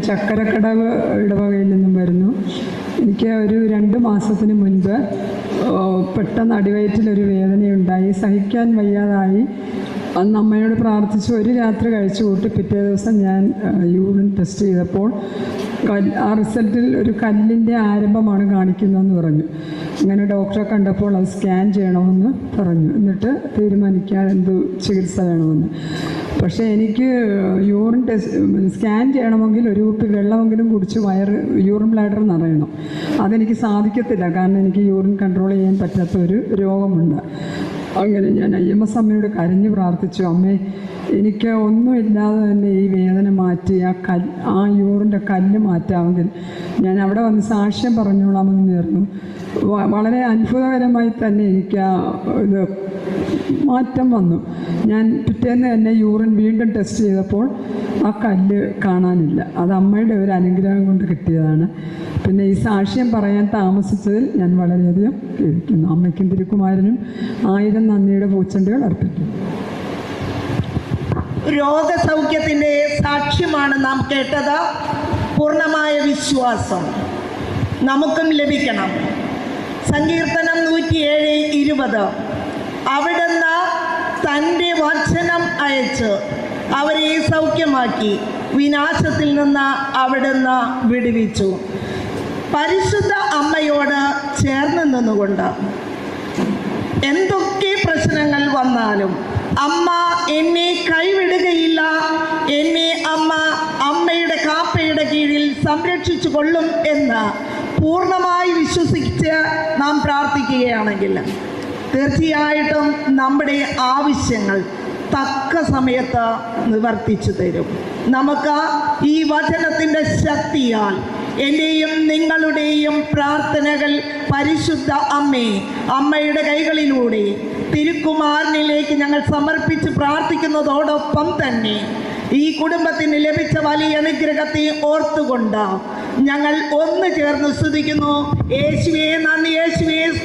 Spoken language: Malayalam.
ചക്കരക്കടവ് ഇടവകയിൽ നിന്നും വരുന്നു. എനിക്ക് ഒരു രണ്ട് മാസത്തിന് മുൻപ് പെട്ടെന്ന് അടിവയറ്റിലൊരു വേദനയുണ്ടായി. സഹിക്കാൻ വയ്യാതായി. അന്ന് അമ്മയോട് പ്രാർത്ഥിച്ച്. ഒരു രാത്രി കഴിച്ചു കൂട്ടി പിറ്റേ ദിവസം ഞാൻ യൂറിൻ ടെസ്റ്റ് ചെയ്തപ്പോൾ ആ റിസൾട്ടിൽ ഒരു കല്ലിന്റെ ആരംഭമാണ് കാണിക്കുന്നതെന്ന് പറഞ്ഞു. അങ്ങനെ ഡോക്ടറെ കണ്ടപ്പോൾ അത് സ്കാൻ ചെയ്യണമെന്ന് പറഞ്ഞു. എന്നിട്ട് തീരുമാനിക്കാൻ എന്ത് ചികിത്സ വേണമെന്ന്. പക്ഷേ എനിക്ക് യൂറിൻ ടെസ്റ്റ് സ്കാൻ ചെയ്യണമെങ്കിൽ ഒരു കുപ്പി വെള്ളമെങ്കിലും കുടിച്ച് വയറ് യൂറിൻ ബ്ലാഡർ നിറയണം. അതെനിക്ക് സാധിക്കത്തില്ല. കാരണം എനിക്ക് യൂറിൻ കൺട്രോൾ ചെയ്യാൻ പറ്റാത്ത ഒരു രോഗമുണ്ട്. അങ്ങനെ ഞാൻ എസ് അമ്മയോട് കരഞ്ഞ് പ്രാർത്ഥിച്ചു. അമ്മേ എനിക്ക് ഒന്നുമില്ലാതെ തന്നെ ഈ വേദന മാറ്റി ആ കല്ല് ആ യൂറിന്റെ കല്ല് മാറ്റാമെങ്കിൽ ഞാൻ അവിടെ വന്ന് സാക്ഷ്യം പറഞ്ഞോളാമെന്ന് നേർന്നു. വളരെ അത്ഭുതകരമായി തന്നെ എനിക്ക് ആ ഇത് മാറ്റം വന്നു. ഞാൻ പിറ്റേന്ന് തന്നെ യൂറിൻ വീണ്ടും ടെസ്റ്റ് ചെയ്തപ്പോൾ ആ കല്ല് കാണാനില്ല. അത് അമ്മയുടെ ഒരു അനുഗ്രഹം കൊണ്ട് കിട്ടിയതാണ്. പിന്നെ ഈ സാക്ഷ്യം പറയാൻ താമസിച്ചതിൽ ഞാൻ വളരെയധികം ഖേദിക്കുന്നു അമ്മയ്ക്കും തിരുക്കുമാരനും ആയിരം നന്ദിയുടെ പൂച്ചെണ്ടുകൾ അർപ്പിക്കുന്നു. രോഗസൗഖ്യത്തിന്റെ സാക്ഷ്യമാണ് നാം കേട്ടത്. പൂർണമായ വിശ്വാസം നമുക്കും ലഭിക്കണം. സങ്കീർത്തനം നൂറ്റിയേഴ് ഇരുപത്. അവിടുന്ന് തന്റെ വചനം അയച്ച് അവരെ സൗഖ്യമാക്കി വിനാശത്തിൽ നിന്ന് അവിടുന്ന് വിടുവിച്ചു. പരിശുദ്ധ അമ്മയോട് ചേർന്ന് നിന്നുകൊണ്ട് എന്തൊക്കെ പ്രശ്നങ്ങൾ വന്നാലും അമ്മ എന്നെ കൈവിടുകയില്ല. എന്നെ അമ്മ അമ്മയുടെ കാപ്പയുടെ കീഴിൽ സംരക്ഷിച്ചു കൊള്ളും എന്ന് പൂർണമായി വിശ്വസിച്ച് നാം പ്രാർത്ഥിക്കുകയാണെങ്കിൽ തീർച്ചയായിട്ടും നമ്മുടെ ആവശ്യങ്ങൾ തക്ക സമയത്ത് നിവർത്തിച്ചു തരും. നമുക്ക് ഈ വചനത്തിന്റെ ശക്തിയാൽ എന്റെയും നിങ്ങളുടെയും പ്രാർത്ഥനകൾ പരിശുദ്ധ അമ്മേ അമ്മയുടെ കൈകളിലൂടെ തിരുക്കുമാരനിലേക്ക് ഞങ്ങൾ സമർപ്പിച്ച് പ്രാർത്ഥിക്കുന്നതോടൊപ്പം തന്നെ ഈ കുടുംബത്തിന് ലഭിച്ച വലിയ അനുഗ്രഹത്തെ ഓർത്തുകൊണ്ട് ഞങ്ങൾ ഒന്ന് ചേർന്ന് സ്തുതിക്കുന്നു. യേശുവേ നന്ദി. യേശുവേ